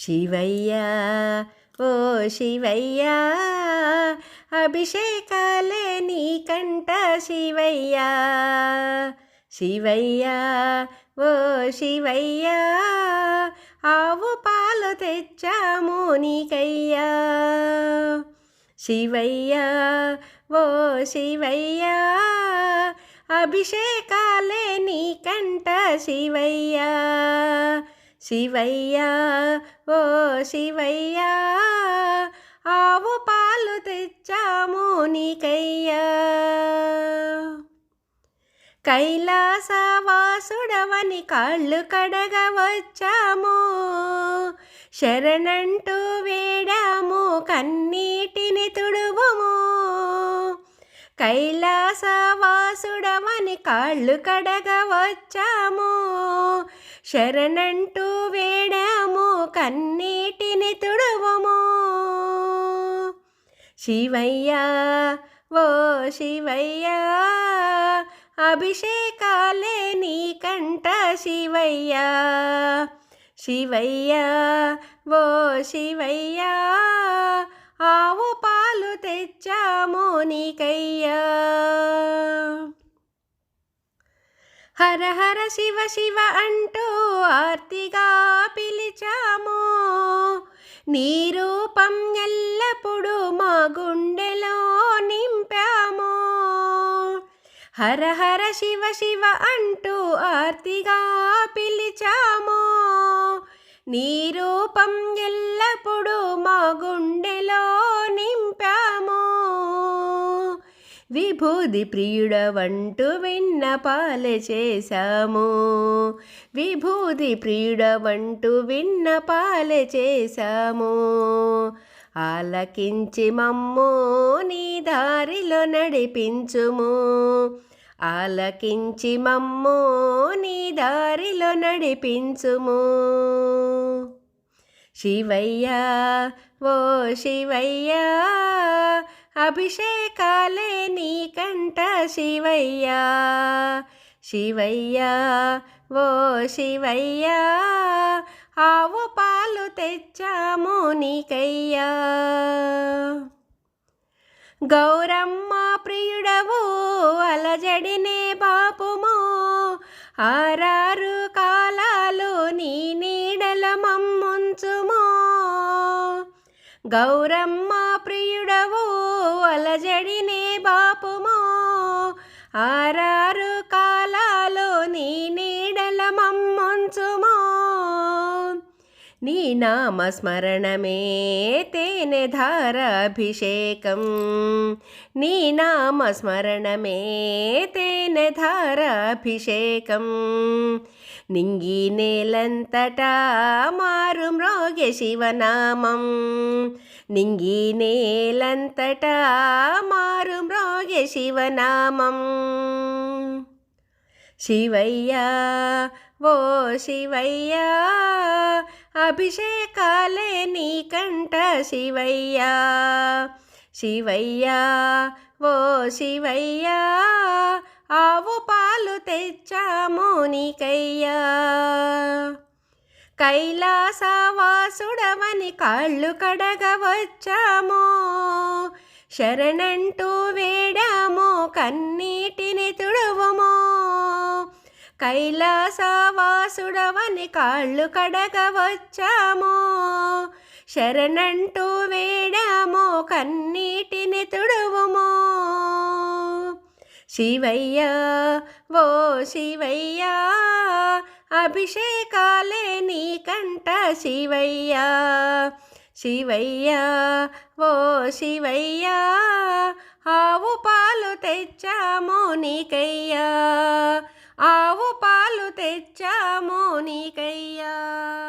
శివయ్యా ఓ శివయ్యా అభిషేకాలే నీకంట శివయ్యా. శివయ్యా ఓ శివయ్యా ఆవు పాలు తెచ్చాము నీకయ్యా. శివయ్యా ఓ శివయ్యా అభిషేకాలే నీకంట శివయ్యా. శివయ్యా ఓ శివయ్యా ఆవు పాలు తెచ్చాము నీకయ్యా. కైలాసవాసుడవని కాళ్ళు కడగవచ్చాము శరణంటూ వేడాము కన్నీటిని తుడువుము. కైలాసవాసుడవని కాళ్ళు కడగవచ్చాము శరణంటూ వేడాము కన్నీటిని తుడవము. శివయ్యా ఓ శివయ్యా అభిషేకాలే నీ కంట శివయ్యా. శివయ్యా ఓ శివయ్యా ఆవు పాలు తెచ్చాము నీకయ్యా. హర హర శివ శివ అంటూ ఆర్తిగా పిలిచాము. నీ రూపం ఎల్లప్పుడూ మా గుండెలో నింపాము. హర హర శివ శివ అంటూ ఆర్తిగా పిలిచాము. నీ రూపం ఎల్లప్పుడూ మా గుండెలో నింపాము విభూది ప్రియుడవంటూ విన్నపాలె చేశాము. విభూది ప్రియుడవంటూ విన్నపాలె చేశాము. ఆలకించి మమ్ము నీ దారిలో నడిపించుము. ఆలకించి మమ్ము నీ దారిలో నడిపించుము. శివయ్య ఓ శివయ్య అభిషేకాలే నీకంట శివయ్య. శివయ్య ఓ శివయ్య ఆవు పాలు తెచ్చాము నీకయ్యా. గౌరమ్మ ప్రియుడవు అలజడినే బాపుము ఆరారు కాలాలు నీ నీడల మమ్ముంచుము. గౌరమ్మ ప్రియుడవు అలజడినే బాపుమో ఆరారు కాలాలు నీ నీడల మమ్ముంచుము. నీ నామస్మరణమే తేనె ధారాభిషేకం నీ నామస్మరణమే తేనె ధారాభిషేకం నింగి నేలంతటా మారు శివనామం నింగి నేలంతటా మారు మ్రోగె శివనామం శివయ్యా ఓ శివయ్యా అభిషేకాలే నీ కంట శివయ్యా. శివయ్యా ఓ శివయ్యా ఆవు పాలు తెచ్చాము నీకయ్యా. కైలాసవాసుడవని కాళ్ళు కడగవచ్చాము శరణంటూ వేడామో కన్నీటిని తుడువుము. కైలాసవాసుడవని కాళ్ళు కడగవచ్చాము శరణంటూ వేడామో కన్నీటిని తుడువుము. శివయ్య ఓ శివయ్యా అభిషేకాలే నీకంట శివయ్యా. శివయ్యా ఓ శివయ్యా ఆవు పాలు తెచ్చాము నీకయ్యా. ఆవు పాలు తెచ్చాము నీకయ్యా.